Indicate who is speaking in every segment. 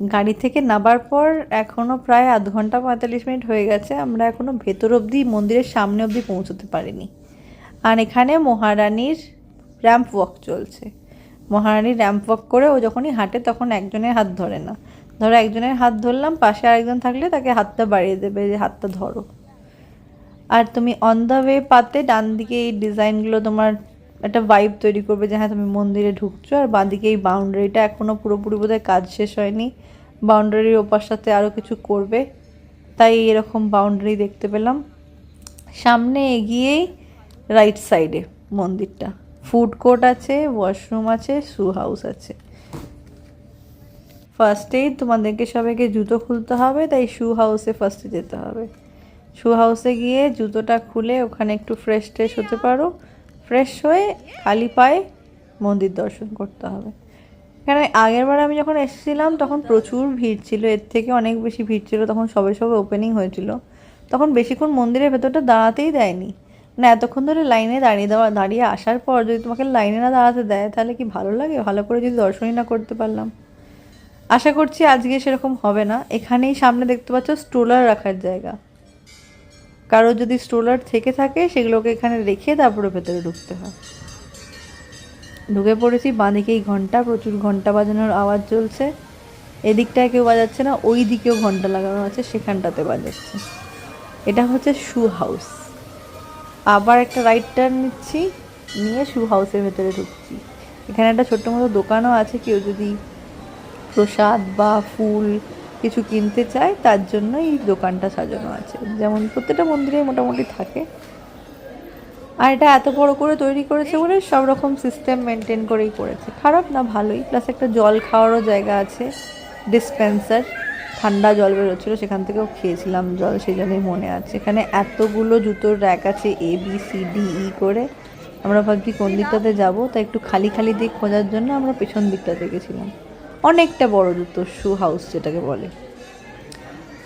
Speaker 1: গাড়ি থেকে নামার পর এখনও প্রায় আধ ঘণ্টা পঁয়তাল্লিশ মিনিট হয়ে গেছে, আমরা এখনও ভেতর অবধি মন্দিরের সামনে অবধি পৌঁছতে পারিনি। আর এখানে মহারানীর র্যাম্প ওয়াক চলছে। মহারানী র্যাম্প ওয়াক করে ও যখনই হাঁটে তখন একজনের হাত ধরে না। ধরো একজনের হাত ধরলাম, পাশে আরেকজন থাকলে তাকে হাতটা বাড়িয়ে দেবে, যে হাতটা ধরো। আর তুমি অন দ্য ওয়ে পাতে ডান দিকে এই ডিজাইনগুলো তোমার একটা ভাইব তৈরি করবে যে হ্যাঁ তুমি মন্দিরে ঢুকছো আর বাঁদিকে এই বাউন্ডারিটা এখনও পুরোপুরি বোধহয় কাজ শেষ হয়নি। বাউন্ডারির ওপার সাথে আরও কিছু করবে, তাই এরকম বাউন্ডারি দেখতে পেলাম। সামনে এগিয়েই রাইট সাইডে মন্দিরটা। ফুড কোর্ট আছে ওয়াশরুম আছে শু হাউস আছে। ফার্স্টেই তোমাদেরকে সবাইকে জুতো খুলতে হবে, তাই শু হাউসে ফার্স্টে যেতে হবে। শু হাউসে গিয়ে জুতোটা খুলে ওখানে একটু ফ্রেশ ট্রেশ হতে পারো। ফ্রেশ হয়ে খালি পায়ে মন্দির দর্শন করতে হবে। এখানে আগের বার আমি যখন এসেছিলাম, তখন প্রচুর ভিড় ছিল। এর থেকে অনেক বেশি ভিড় ছিল, তখন সবে সবে ওপেনিং হয়েছিল। তখন বেশিক্ষণ মন্দিরের ভেতরটা দাঁড়াতেই দেয়নি। না এতক্ষণ ধরে লাইনে দাঁড়িয়ে দেওয়া, দাঁড়িয়ে আসার পর যদি তোমাকে লাইনে না দাঁড়াতে দেয়, তাহলে কি ভালো লাগে? ভালো করে যদি দর্শনই না করতে পারলাম। আশা করছি আজকে সেরকম হবে না। এখানেই সামনে দেখতে পাচ্ছ স্ট্রোলার রাখার জায়গা। কারও যদি স্ট্রোলার থেকে থাকে, সেগুলোকে এখানে রেখে তারপরে ভেতরে ঢুকতে হয়। ঢুকে পড়েছি, বাঁদিকেই ঘণ্টা, প্রচুর ঘণ্টা বাজানোর আওয়াজ চলছে। এদিকটায় কেউ বাজাচ্ছে না ওই দিকেও ঘণ্টা লাগানো আছে, সেখানটাতে বাজাচ্ছে। এটা হচ্ছে শু হাউস। আবার একটা রাইট টার্ন নিচ্ছি, নিয়ে শু হাউসের ভেতরে ঢুকছি। এখানে একটা ছোট্ট মতো দোকানও আছে, কেউ যদি প্রসাদ বা ফুল কিছু কিনতে চায়, তার জন্য এই দোকানটা সাজানো আছে। যেমন প্রত্যেকটা মন্দিরে মোটামুটি থাকে। আর এটা এত বড় করে তৈরি করেছে বলে সব রকম সিস্টেম মেনটেন করেই করেছে। খারাপ না, ভালোই। প্লাস একটা জল খাওয়ারও জায়গা আছে। ডিসপেন্সার ঠান্ডা জল বেরোচ্ছিলো, সেখান থেকেও খেয়েছিলাম জল, সেই জন্যই মনে আছে। এখানে এতগুলো জুতোর র্যাক আছে A B C D E করে। আমরা ভাবছি কোন দিকটাতে যাব, তাই একটু খালি খালি দিক খোঁজার জন্য আমরা পেছন দিকটাতে গেছিলাম। অনেকটা বড় জুতো শু হাউস যেটাকে বলে।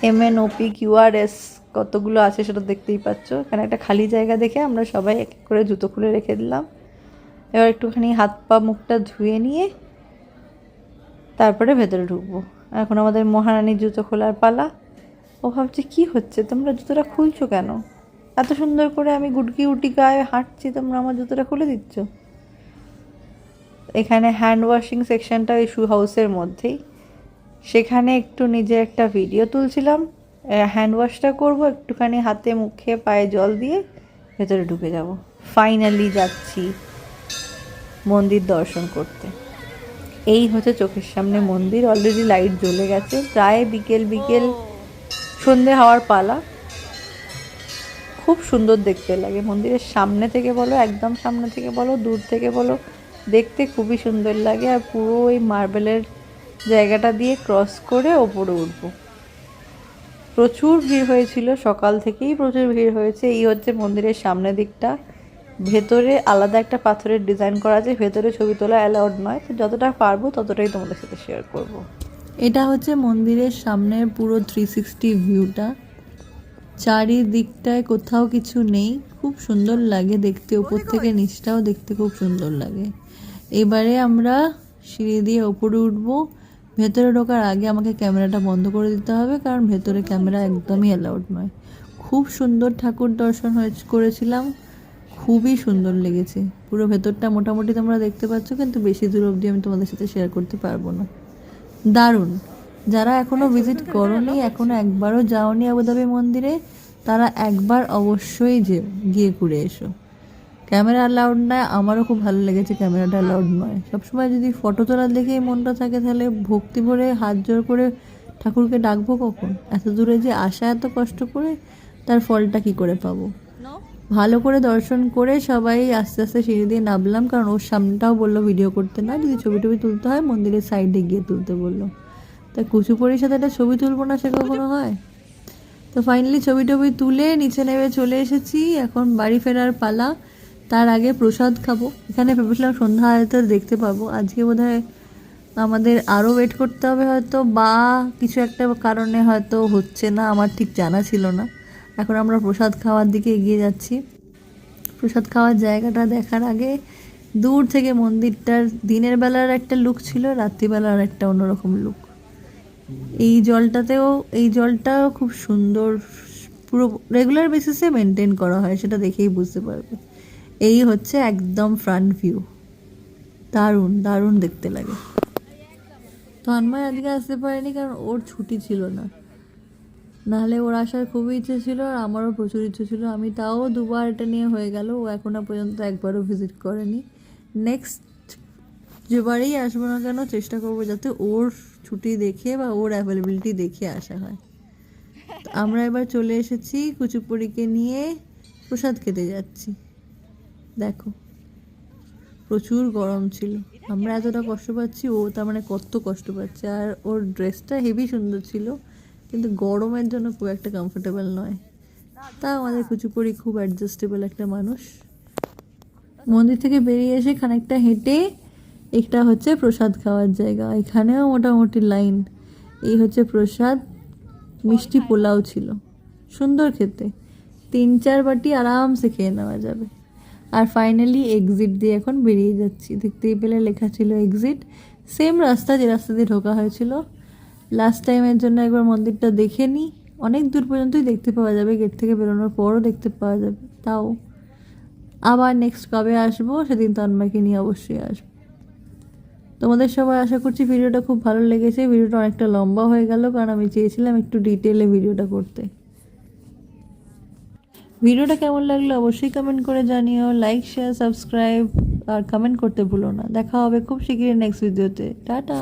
Speaker 1: এম এন ওপি কিউআরএস কতগুলো আছে সেটা দেখতেই পাচ্ছ। এখানে একটা খালি জায়গা দেখে আমরা সবাই এক এক করে জুতো খুলে রেখে দিলাম। এবার একটুখানি হাত পা মুখটা ধুয়ে নিয়ে তারপরে ভেতরে ঢুকবো। এখন আমাদের মহারানীর জুতো খোলার পালা। ও ভাবছে, কি হচ্ছে? তোমরা জুতোটা খুলছো কেন? এত সুন্দর করে আমি গুটকি উটি গায়ে হাঁটছি, তোমরা আমার জুতোটা খুলে দিচ্ছ? এখানে হ্যান্ড ওয়াশিং সেকশনটা ওই শু হাউসের মধ্যেই। সেখানে একটু নিজে একটা ভিডিও তুলছিলাম। হ্যান্ড ওয়াশটা করব, একটুখানি হাতে মুখে পায়ে জল দিয়ে ভেতরে ঢুকে যাব। ফাইনালি যাচ্ছি মন্দির দর্শন করতে। এই হচ্ছে চোখের সামনে মন্দির অলরেডি লাইট জ্বলে গেছে। প্রায় বিকেল বিকেল সন্ধে হওয়ার পালা। খুব সুন্দর দেখতে লাগে। মন্দিরের সামনে থেকে বলো, একদম সামনে থেকে বলো, দূর থেকে বলো দেখতে খুবই সুন্দর লাগে আর পুরো ওই মার্বেলের জায়গাটা দিয়ে ক্রস করে ওপরে উঠবো। প্রচুর ভিড় হয়েছিল, সকাল থেকেই প্রচুর ভিড় হয়েছে। এই হচ্ছে মন্দিরের সামনের দিকটা। ভেতরে আলাদা একটা পাথরের ডিজাইন করা আছে, ভেতরে ছবি তোলা অ্যালাউড নয়। তো যতটা পারব ততটাই তোমাদের সাথে শেয়ার করব। এটা হচ্ছে মন্দিরের সামনের পুরো থ্রি সিক্সটি ভিউটা চারিদিকটায় কোথাও কিছু নেই। খুব সুন্দর লাগে দেখতে ওপর থেকে নিচটাও দেখতে খুব সুন্দর লাগে। এবারে আমরা সিঁড়ি দিয়ে ওপরে উঠবো। ভেতরে ঢোকার আগে আমাকে ক্যামেরাটা বন্ধ করে দিতে হবে, কারণ ভেতরে ক্যামেরা একদমই অ্যালাউড নয়। খুব সুন্দর ঠাকুর দর্শন করেছিলাম। খুবই সুন্দর লেগেছে। পুরো ভেতরটা মোটামুটি তোমরা দেখতে পাচ্ছ, কিন্তু বেশি দূর অবধি আমি তোমাদের সাথে শেয়ার করতে পারব না। দারুণ! যারা এখনও ভিজিট করনি এখনও একবারও যাওনি আবুধাবি মন্দিরে তারা একবার অবশ্যই যে গিয়ে ঘুরে এসো। ক্যামেরা অ্যালাউড নয় আমারও খুব ভালো লেগেছে ক্যামেরাটা অ্যালাউড নয়। সবসময় যদি ফটো তোলার দেখেই মনটা থাকে তাহলে ভক্তি ভরে হাত জোর করে ঠাকুরকে ডাকবো কখন? এত দূরে যে আসা এত কষ্ট করে তার ফলটা কি করে পাবো? ভালো করে দর্শন করে সবাই আস্তে আস্তে সিঁড়ি দিয়ে নামলাম কারণ ওর সামনেটাও বলল ভিডিও করতে না যদি ছবি টবি তুলতে হয় মন্দিরের সাইডে গিয়ে তুলতে বলল। তা কুচুপড়ির সাথে একটা ছবি তুলবো না সে কখনো হয়? তো ফাইনালি ছবি টবি তুলে নিচে নেমে চলে এসেছি। এখন বাড়ি ফেরার পালা। তার আগে প্রসাদ খাব। এখানে ভেবেছিলাম সন্ধ্যা হয়তো দেখতে পাবো। আজকে বোধহয় আমাদের আরও ওয়েট করতে হবে হয়তো বা কিছু একটা কারণে হয়তো হচ্ছে না, আমার ঠিক জানা ছিল না। এখন আমরা প্রসাদ খাওয়ার দিকে এগিয়ে যাচ্ছি। প্রসাদ খাওয়ার জায়গাটা দেখার আগে দূর থেকে মন্দিরটার দিনের বেলার একটা লুক ছিল, রাত্রিবেলার একটা অন্যরকম লুক এই জলটাতেও, এই জলটাও খুব সুন্দর, পুরো রেগুলার বেসিসে মেনটেন করা হয়, সেটা দেখেই বুঝতে পারবে। এই হচ্ছে একদম ফ্রন্ট ভিউ দারুণ দারুণ দেখতে লাগে। তন্ময় আজকে আসতে পারেনি কারণ ওর ছুটি ছিল না। নাহলে ওর আসার খুবই ইচ্ছে ছিল আর আমারও প্রচুর ইচ্ছে ছিল। আমি তাও দুবার এটা নিয়ে হয়ে গেল। ও এখনও পর্যন্ত একবারও ভিজিট করেনি। নেক্সট যেবারেই আসব না কেন, চেষ্টা করব যাতে ওর ছুটি দেখে বা ওর অ্যাভেলেবিলিটি দেখে আসা হয়। আমরা এবার চলে এসেছি কুচুপুরিকে নিয়ে প্রসাদ খেতে যাচ্ছি। দেখো, প্রচুর গরম ছিল। আমরা এতটা কষ্ট পাচ্ছি, ও তার মানে কত কষ্ট পাচ্ছে। আর ওর ড্রেসটা হেভি সুন্দর ছিল, কিন্তু গরমের জন্য খুব একটা কমফোর্টেবল নয়। তা আমাদের কুচুপুরি খুব অ্যাডজাস্টেবল একটা মানুষ। মন্দির থেকে বেরিয়ে এসে খানিকটা হেঁটে একটা হচ্ছে প্রসাদ খাওয়ার জায়গা। এখানেও মোটামুটি লাইন এই হচ্ছে প্রসাদ মিষ্টি পোলাও ছিল। সুন্দর খেতে। তিন চার বাটি আরামসে খেয়ে নেওয়া যাবে। আর ফাইনালি এক্সিট দিয়ে এখন বেরিয়ে যাচ্ছি। দেখতেই পেলে লেখা ছিল এক্সিট সেম রাস্তা যে রাস্তা দিয়ে ঢোকা হয়েছিল। লাস্ট টাইমের জন্য একবার মন্দিরটা দেখে নিই অনেক দূর পর্যন্তই দেখতে পাওয়া যাবে। গেট থেকে বেরোনোর পরও দেখতে পাওয়া যাবে। তাও আবার নেক্সট কবে আসব সেদিন তন্ময়কে নিয়ে অবশ্যই আসব। তোমাদের সবাই আশা করছি ভিডিওটা খুব ভালো লেগেছে। ভিডিওটা অনেকটা লম্বা হয়ে গেল, কারণ আমি চেয়েছিলাম একটু ডিটেলে ভিডিওটা করতে। ভিডিওটা কেমন লাগল অবশ্যই কমেন্ট করে জানিও। লাইক শেয়ার সাবস্ক্রাইব আর কমেন্ট করতে ভুলো না। দেখা হবে খুব শীঘ্রই নেক্সট ভিডিওতে টাটা!